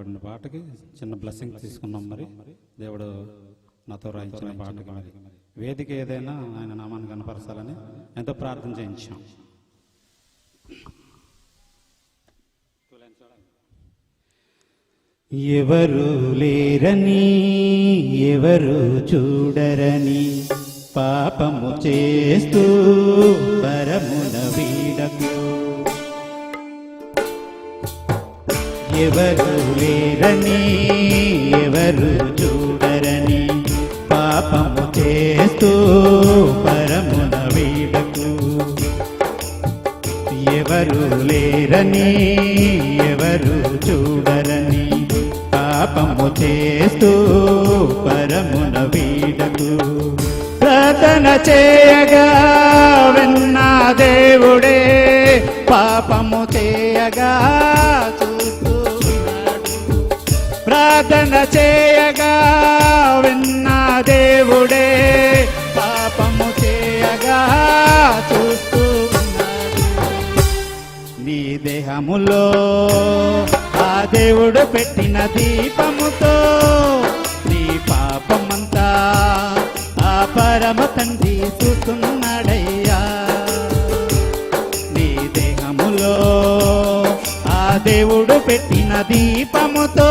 పాడబడిన పాటకి చిన్న బ్లెస్సింగ్ తీసుకున్నాం మరి. దేవుడు నాతో రాయించిన పాటకి మరి. వేదిక ఏదైనా ఆయన నామాన్ని కనపరచాలని ఎంతో ప్రార్థన చేయించాం. ఎవరు లేరని ఎవరు చూడరని పాపము చేస్తూ పరమున వీడకు ఎవరు లేరని ఎవరు చూడరని పాపము చేస్తూ పరమున వీడకు. ఎవరు లేరని ఎవరు చూడరని పాపము చేస్తూ పరమున వీడకు. ప్రార్థన చేయగా విన్నా దేవుడే పాపము చేయగా ప్రార్థన చేయగా విన్నా దేవుడే. పాపము చేయగా చూస్తూ నీ దేహములో ఆ దేవుడు పెట్టిన దీపముతో నీ పాపమంతా ఆ పరమ తండ్రి చూస్తున్నాడయ్యా. నీ దేహములో ఆ దేవుడు పెట్టిన దీపముతో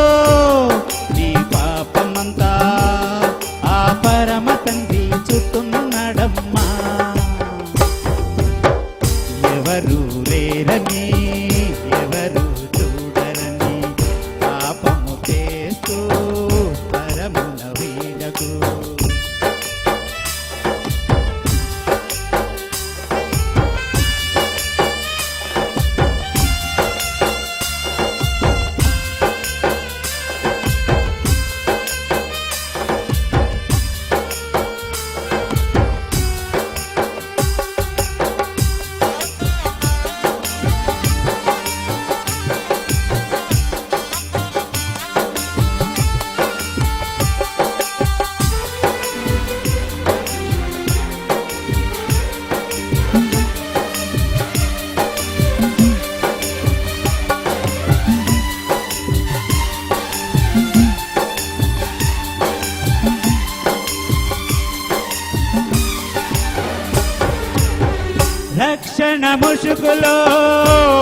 రక్షణ ముసుగులో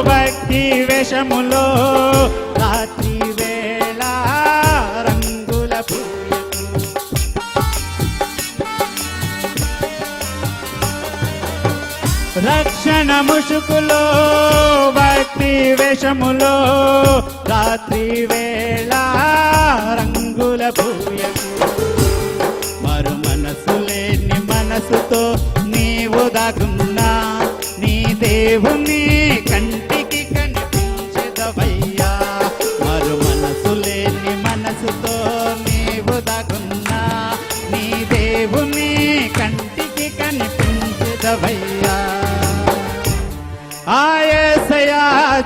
భక్తి వేషములో రాత్రి వేళ రంగుల పూయకు రక్షణ ముసుగులో భక్తి వేషములో రాత్రి వేళ రంగుల పూయకు మరు మనసు లేని మనసుతో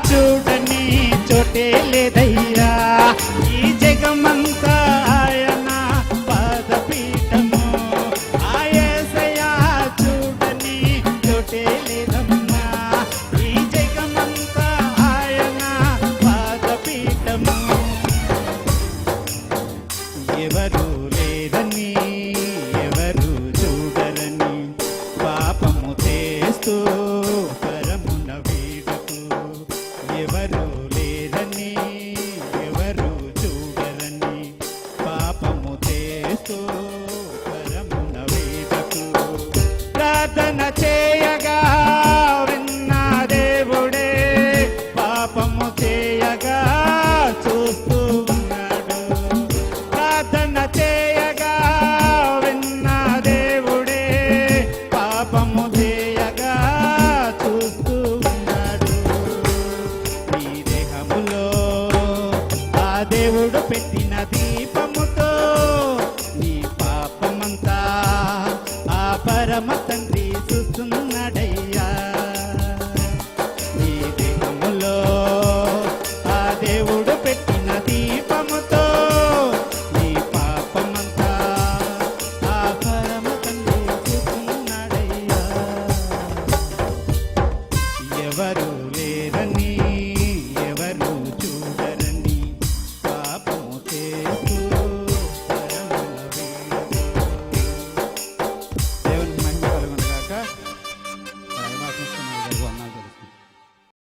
to చేస్తూ